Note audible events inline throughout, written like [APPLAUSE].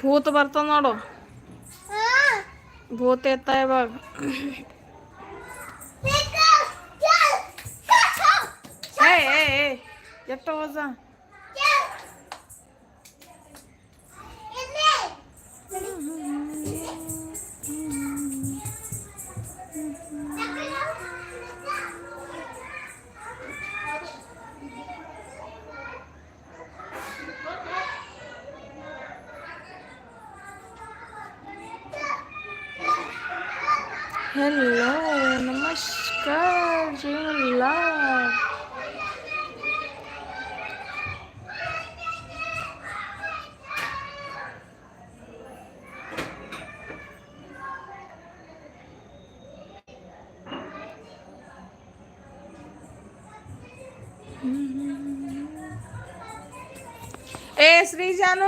ಭೂತ ಬರ್ತ ನೋಡು ಭೂತ ಎತ್ತ ಇವಾಗ ಏ ಏ ಎಟ್ಟ ಹೋದ हॅलो नमस्कार जीवनला ए श्री जानू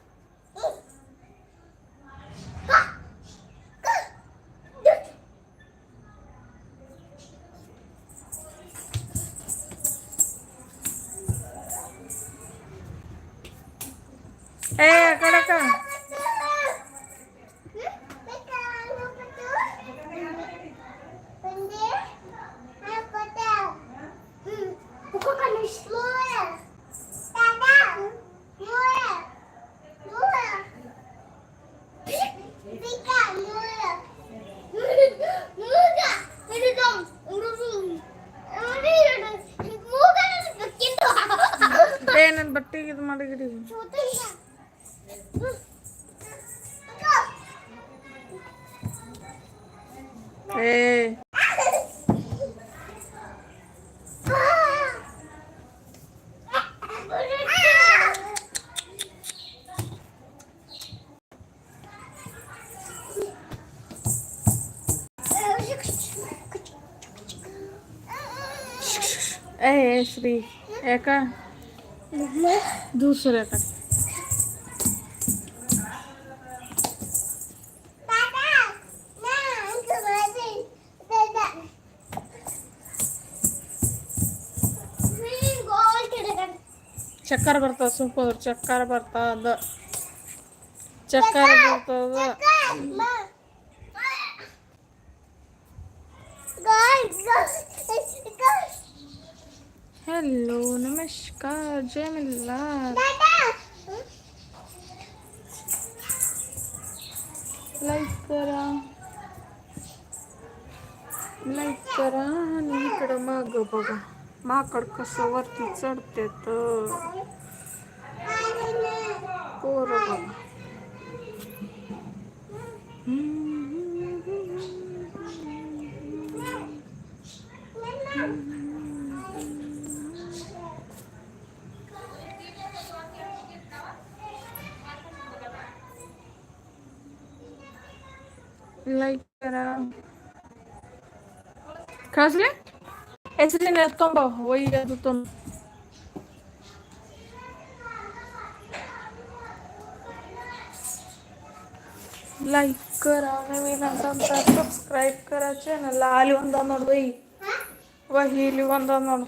ಏ ನನ್ನ ಬಟ್ಟೆಗೆ ಇದು ಮಾಡಿಗಿಡಿ ಏ ए ए, Dur şuraya tak. ಚಕ್ಕರ್ ಬರ್ತದ ಸುಂಪದ್ರು ಚಕ್ಕರ್ ಬರ್ತದ ಚಕ್ಕರ್ ಬರ್ತದ ಹಲೋ ನಮಸ್ಕಾರ God, जय मल्हार लाईक करा. लाईक करा आणि इकडं माग बघा. माकड कसं वरती चढते तर पोरं बघा. me atomba, voy a tu like करा नवीन असाल तर सबस्क्राईब करा चॅनलला आली वंदा नोड वही वही आली वंदा नोड.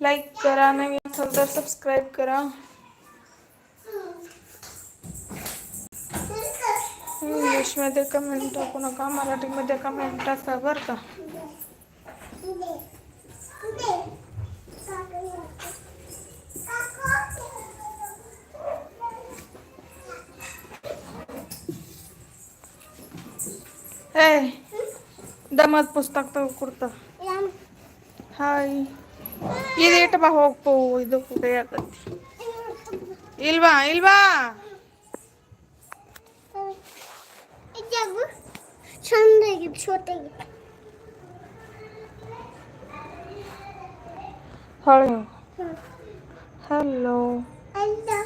लाईक करा नवीन असाल तर सबस्क्राईब करा. इंग्लिशमध्ये कमेंट टाकू नका मराठीमध्ये कमेंट टाका बरं का. ಏ ದಮದ್ ಪುಸ್ತಕ ತಗೋ ಕೊಡ್ತ ಹಾಯ್ ಇದೇಟ ಬಾ ಹೋಗ್ಪೋ ಇದು ಬೇಕತ್ತಿ ಇಲ್ವಾ ಇಲ್ವಾ ಚಂದ Hello. Hello. Hello.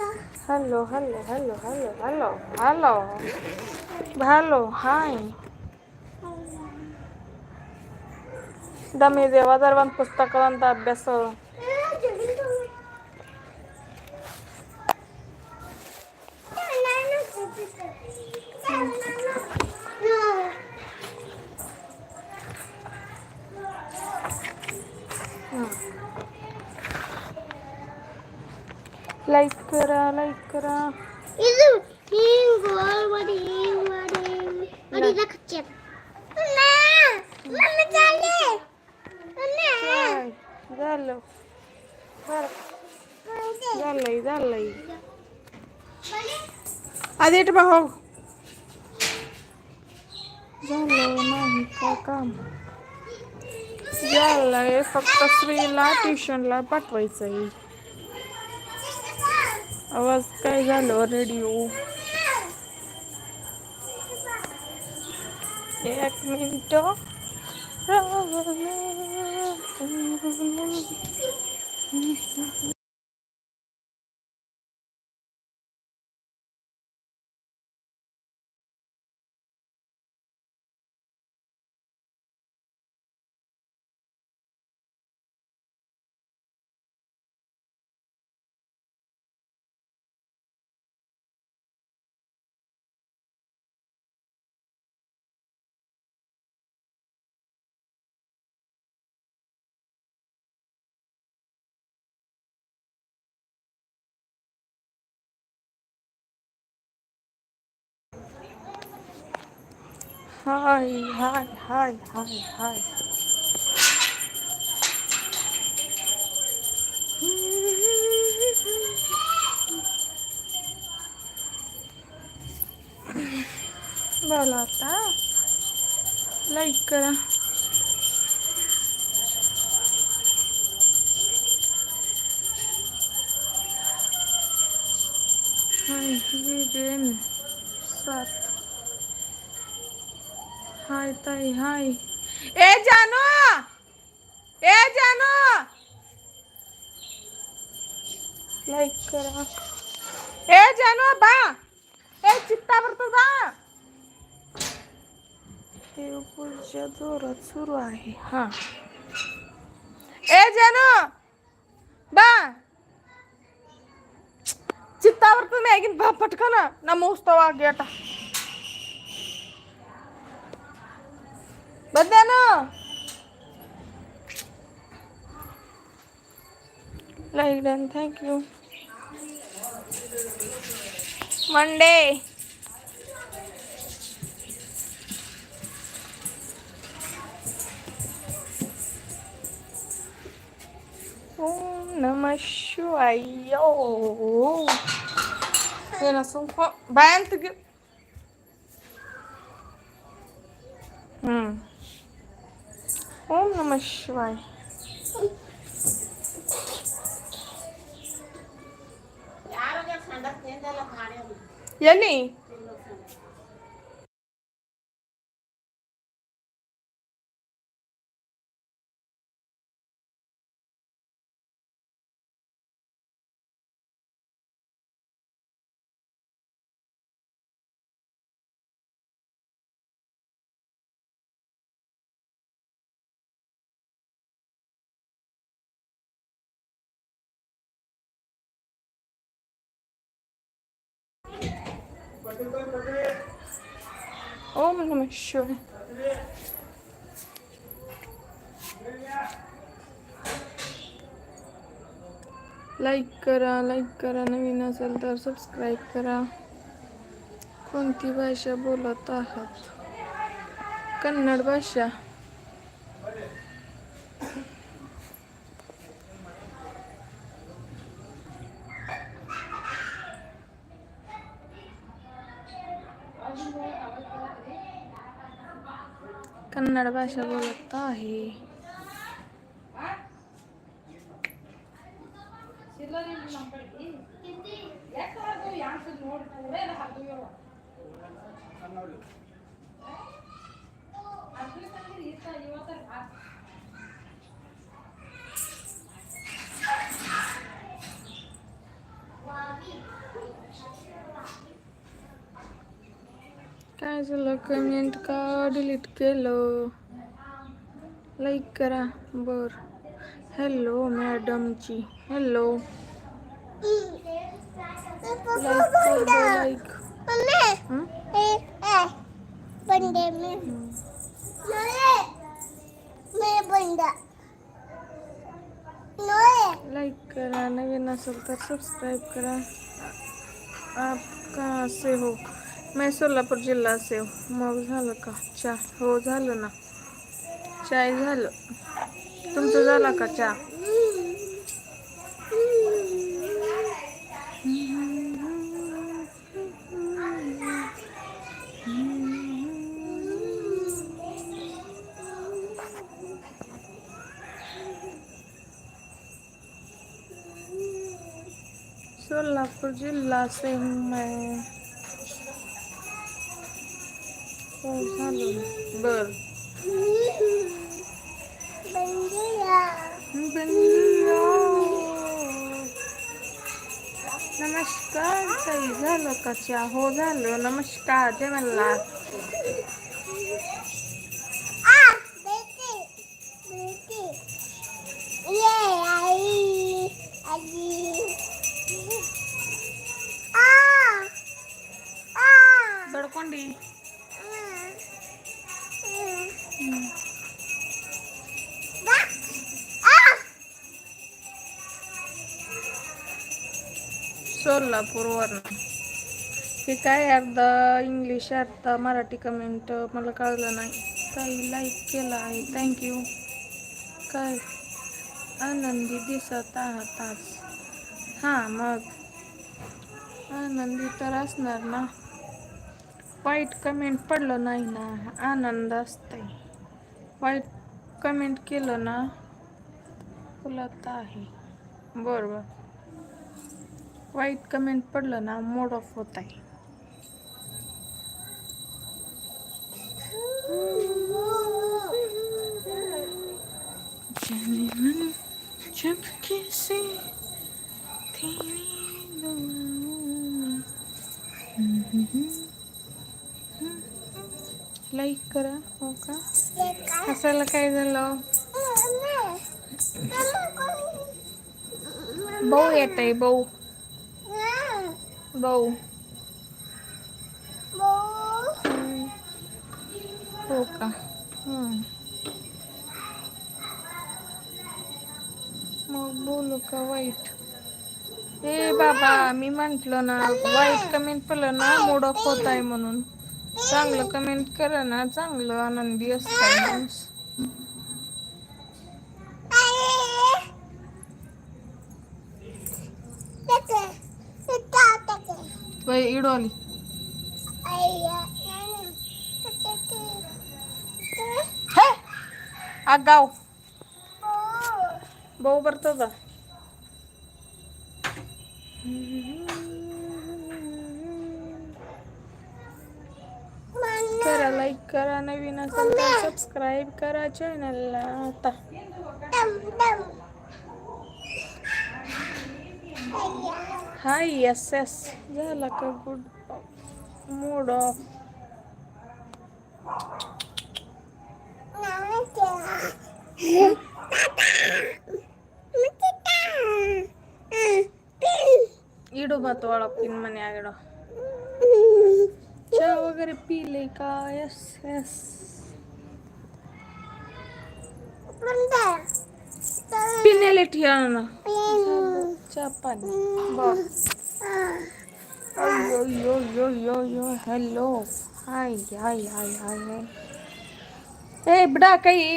Hello, hello, hello, hello, hello, hello. Hello, hi. Dami, ದೇವಾದರ್ವಂತ ಪುಸ್ತಕವಂತ ಅಭ್ಯಾಸ झालं. झालंय झालंय. आधी इट झालं नाही का काम? झालंय फक्त स्त्रीला ट्युशनला पाठवायचं आहे आवाज काय झालं? रेडिओ. এক মিনিট। हाय हाय हाय हाय हाय बोला आता लाईक करा हाय हाय ताई हाय. ए जानू! ए जानू! लाईक करा. ए जानू बा! ए चित्तावर तू बा देवपूजा जोरात सुरू आहे. हा. ए जानू! बा! चित्तावर तुम्ही ऐकीन बा पटकन ना मोजतो वागे બધાનો like done thank you Monday Om નમઃ શિવાય ઓ એના શું ભાઈ એમ તો ગયું नम शिवाय यांनी ओम नमः शिवाय लाईक करा लाईक करा नवीन असेल तर सबस्क्राईब करा कोणती भाषा बोलत आहात कन्नड भाषा कन्नड भाषा बोलत आहे. काय झालं कमेंट का डिलीट केलं लाईक करा बर हॅलो मॅडमची हॅलो लाईक कर दो लाईक हं? बंदे में नोए मैं बंदा नोए लाईक करा नवीन असेल तर सबस्क्राईब करा आप कहाँ से हो मैं सोलापूर जिल्हा सेव मग झालं का? चहा. हो झालं ना. चाय झालं. तुमचं झाला का चहा? सोलापूर जिल्हा से मैं बर. बंदिया बंदिया. नमस्कार ताई. झालं का चहा? हो झालं. नमस्कार जय मल्हार आ बेटी बेटी ये आई आई आ आ बडकोंडी सोलापूरवरून. हे काय अर्धा इंग्लिश अर्धा मराठी कमेंट मला कळलं नाही. ताई लाईक केला आहे. थँक्यू काय? आनंदी दिसत आहात आज हां मग. आनंदी तर असणार ना. वाईट कमेंट पडलं नाही ना. आनंद असतंय. वाईट कमेंट केलं ना फुलत आहे. बरोबर. वाईट कमेंट पडलं ना मोड ऑफ होत आहे. लाईक करा हो का? हसायला काय झालं? भाऊ येत आहे भाऊ भाऊ हो का? मग बोलू का वाईट? ए बाबा मी म्हंटल ना वाईट कमेंट पडलं ना मूड ऑफ होत आहे म्हणून. चांगलं कमेंट करा ना. चांगलं आनंदी असतं माणूस. बाई इडो आली. आगाव भाऊ बरतो का लाईक करा नवीन असेल तर सबस्क्राईब करा चॅनलला आता. Hi yes yes. झाला का गुड मूड ऑफ इडो भात वाळा पिन म्हणे आगडो. [LAUGHS] चहा वगैरे पिले का यस यस पिण्याला ठेवा ना चहा पाणी बर अयो यो यो यो यो हॅलो हाय हाय हाय हाय हाय। ए बडा काही।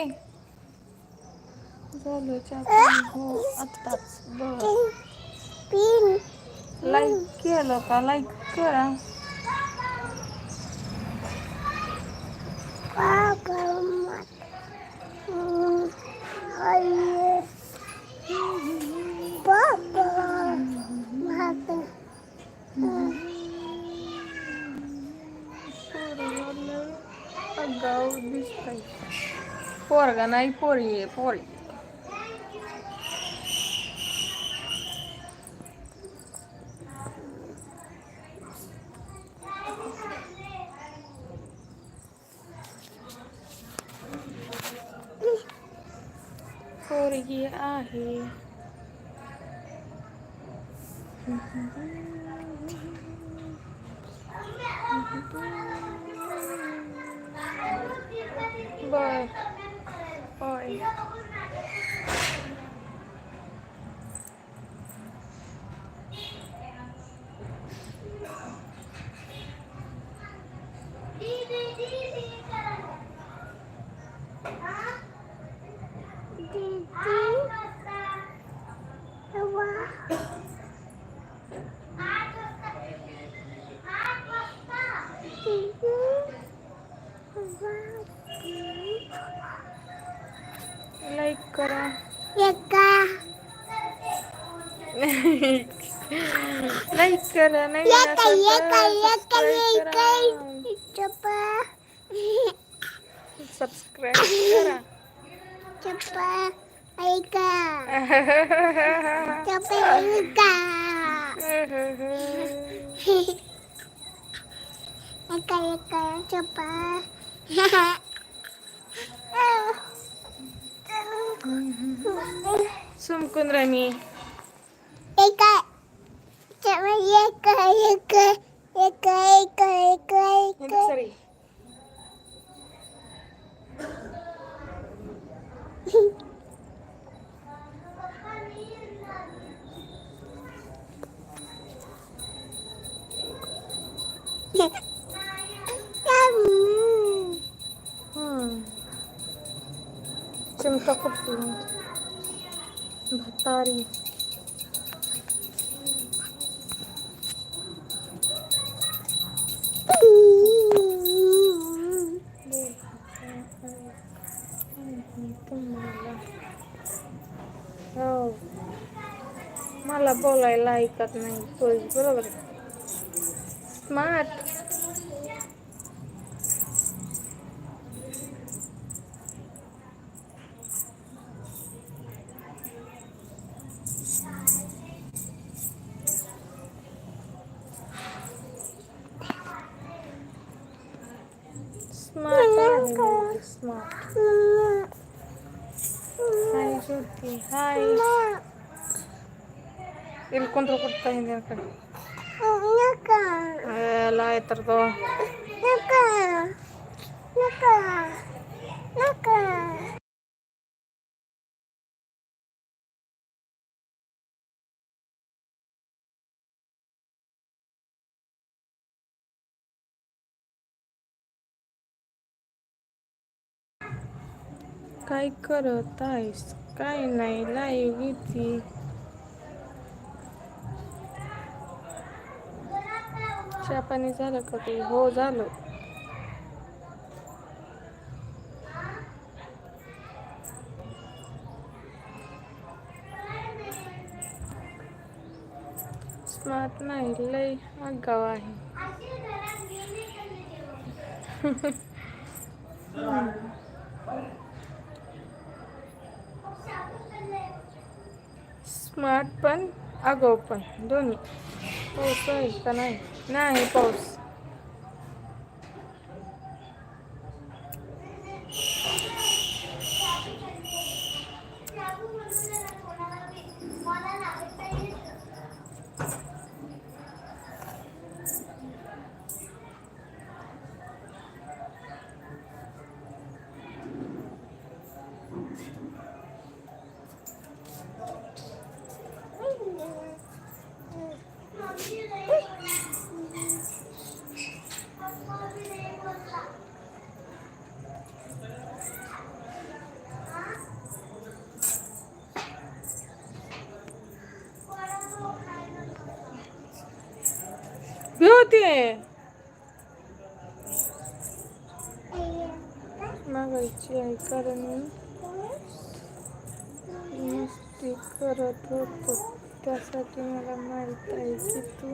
झालं चहा पाणी हो आत्ताच बर लाईक केलं का लाईक करा। Porga, na aí por aí, por aí. पोरगी आहे बर लाईक करा नाही सबस्क्राईब करा सुमकुंद्र मी 이거 잠깐 이거 이거 이거 이거 이거 이거 ಸರಿ 음. 응. 지금 떡볶이. 음, 밭다리. बोलायला ऐकत नाही पोरी बरोबर स्मार्ट स्मार्ट आहे स्मार्ट हाय ज्योती हाय ಇಲ್ಲಿ ಕುಂತ್ರ ಕೊಡ್ತಾ ಇದ್ದೀನಿ ಆ ಕಡೆ ಎಲ್ಲ ಆಯ್ತರ್ದು काय करत आहेस काय नाही लाईव्ह येते चहा पाणी झालं का ते? हो झालं. स्मार्ट नाही लय आगाव आहे. स्मार्ट पण आगाव पण दोन्ही. हो आहे का नाही? nine boss होते मागायची आहे कारण मी मस्ती करत होतो त्यासाठी मला माहित आहे की तू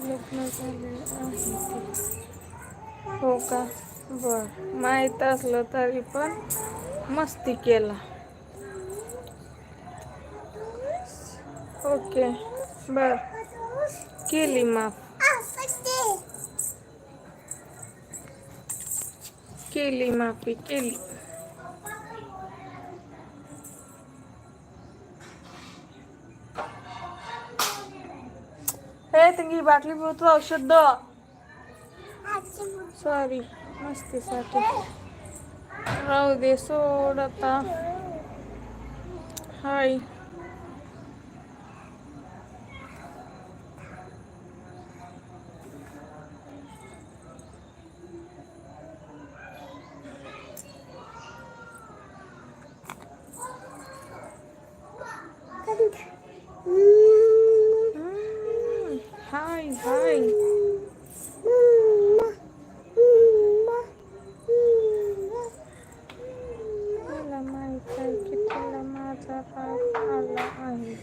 लग्न झाले आहे ते. हो का बर माहीत असलं तरी पण मस्ती केला ओके बर केली माफ केली माफी केली. हे त्यांची बाटली पोहोचव औषध. सॉरी मस्तीसाठी राहू दे सोड आता. हाय. आला आहे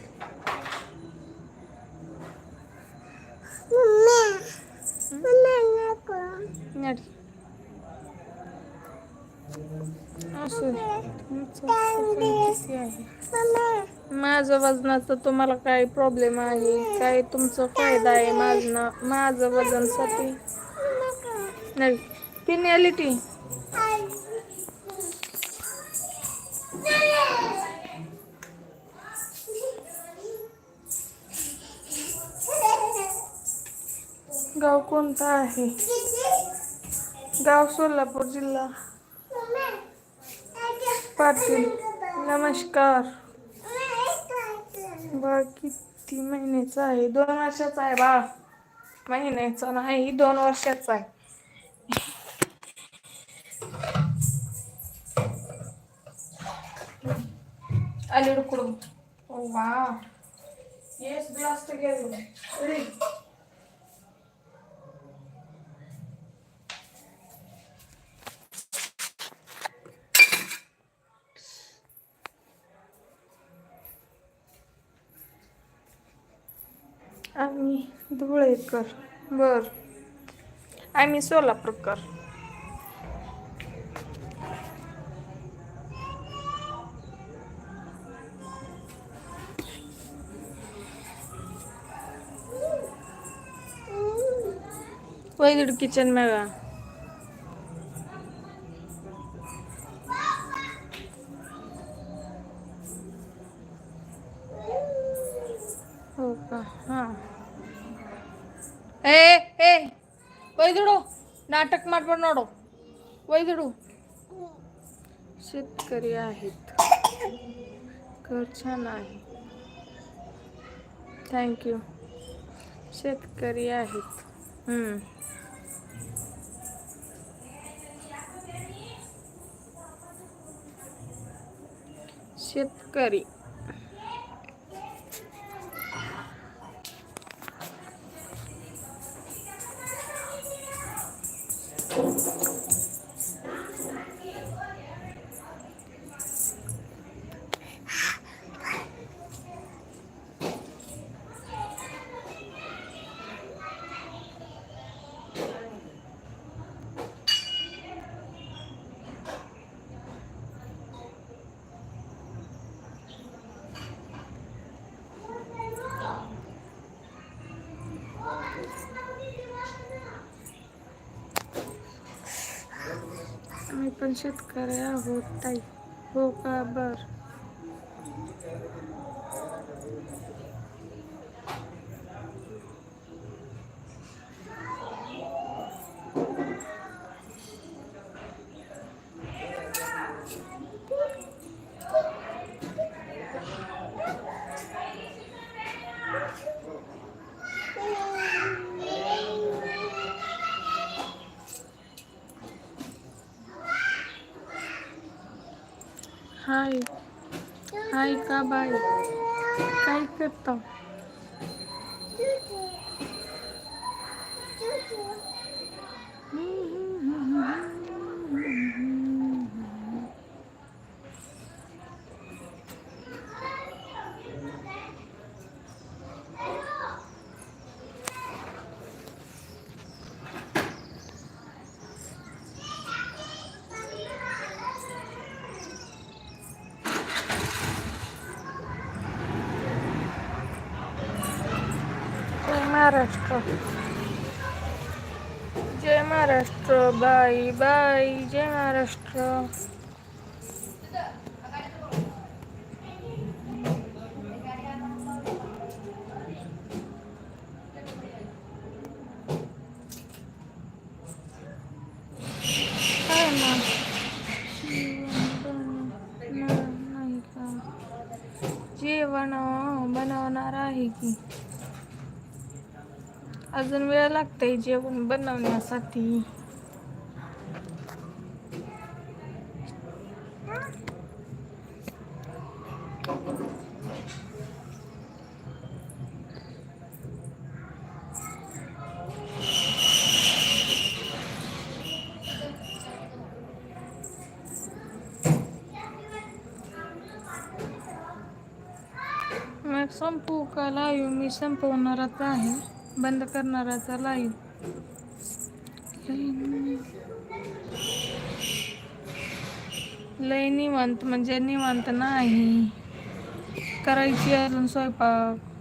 असू तुमचं आहे माझं वजनाचं तुम्हाला काय प्रॉब्लेम आहे? काय तुमचा फायदा आहे माझं माझं वजनसाठी? नाही. पिनॅलिटी कोणता आहे? गाव सोलापूर जिल्हा. पाटील नमस्कार. बाळ किती महिन्याचा आहे. दोन वर्षाचा आहे बाळ महिन्याचा नाही दोन वर्षाचा आहे. आली उकडून ओ वा. येस ब्लास्ट गेलो आम्ही धुळेकर. बर. आम्ही सोलापूरकर. वैगड किचन मेळा. हो का? हां. ఏ ఏ వైద్యుడు नाटक माटवर नाडो वैदडू शेतकरी आहेत. घर छान आहे थँक्यू शेतकरी आहेत. शेतकरी. आपण पण शेतकरी आहोत ताई. हो का? बर. हाय हाय का बाय काय करता बाई बाई जय महाराष्ट्र. जेवण बनवणार आहे की? अजून वेळ लागतंय जेवण बनवण्यासाठी. लाईव्ह मी संपवणारच आहे. बंद करणाराचा लाईव्ह लय निवांत म्हणजे निवांत नाही. करायची अजून स्वयंपाक.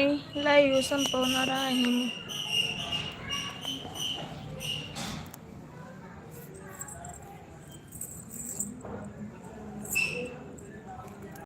Nay, layo, saan po narahin?